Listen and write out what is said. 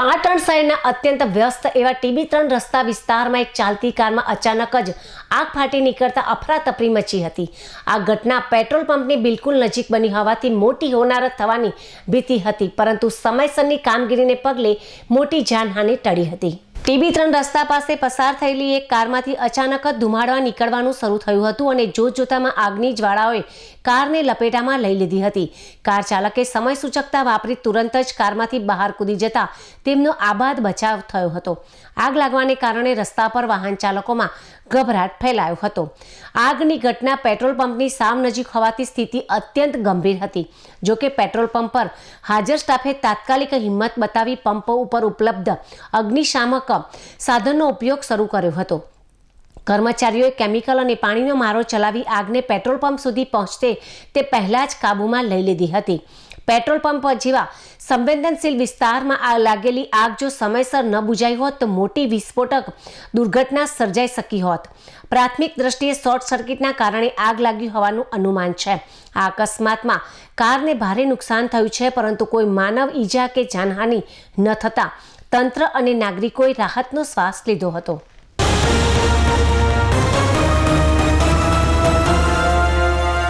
પાટણ શહેરના અત્યંત વ્યસ્ત એવા ટીબી ત્રણ રસ્તા વિસ્તારમાં એક ચાલતી કારમાં અચાનક જ આગ ફાટી નીકળતા અફરાતફરી મચી હતી. આ ઘટના પેટ્રોલ પંપની બિલકુલ નજીક બની હોવાથી મોટી હોનારત થવાની ભીતિ હતી, પરંતુ સમયસરની કામગીરીને પગલે મોટી જાનહાનિ ટળી હતી. ટીબી ત્રણ રસ્તા પાસે પસાર થયેલી એક કારમાંથી અચાનક જ ધુમાડવા નીકળવાનું શરૂ થયું હતું અને જોતજોતામાં આગની જ્વાળાઓએ કારને લપેટામાં લઈ લીધી હતી. કાર ચાલકે સમય સૂચકતા વાપરી તુરંત જ કારમાંથી બહાર કૂદી જતા તેમનો આબાદ બચાવ થયો હતો. આગ લાગવાને કારણે રસ્તા પર વાહન ચાલકોમાં ગભરાટ ફેલાયો હતો. આગની ઘટના પેટ્રોલ પંપની સામ નજીક હોવાથી સ્થિતિ અત્યંત ગંભીર હતી. જોકે પેટ્રોલ પંપ પર હાજર સ્ટાફે તાત્કાલિક હિંમત બતાવી પંપ ઉપર ઉપલબ્ધ અગ્નિશામક સાધનનો ઉપયોગ શરૂ કર્યો હતો. કર્મચારીઓએ કેમિકલ અને પાણીનો મારો ચલાવી આગને પેટ્રોલ પંપ સુધી પહોંચતે તે પહેલાં જ કાબૂમાં લઈ લીધી હતી. પેટ્રોલ પંપ જેવા સંવેદનશીલ વિસ્તારમાં આ લાગેલી આગ જો સમયસર ન બુજાઈ હોત તો મોટી વિસ્ફોટક દુર્ઘટના સર્જાઈ શકી હોત. પ્રાથમિક દ્રષ્ટિએ શોર્ટ સર્કિટના કારણે આગ લાગી હોવાનું અનુમાન છે. આ અકસ્માતમાં કારને ભારે નુકસાન થયું છે, પરંતુ કોઈ માનવ ઈજા કે જાનહાનિ ન થતાં તંત્ર અને નાગરિકોએ રાહતનો શ્વાસ લીધો હતો.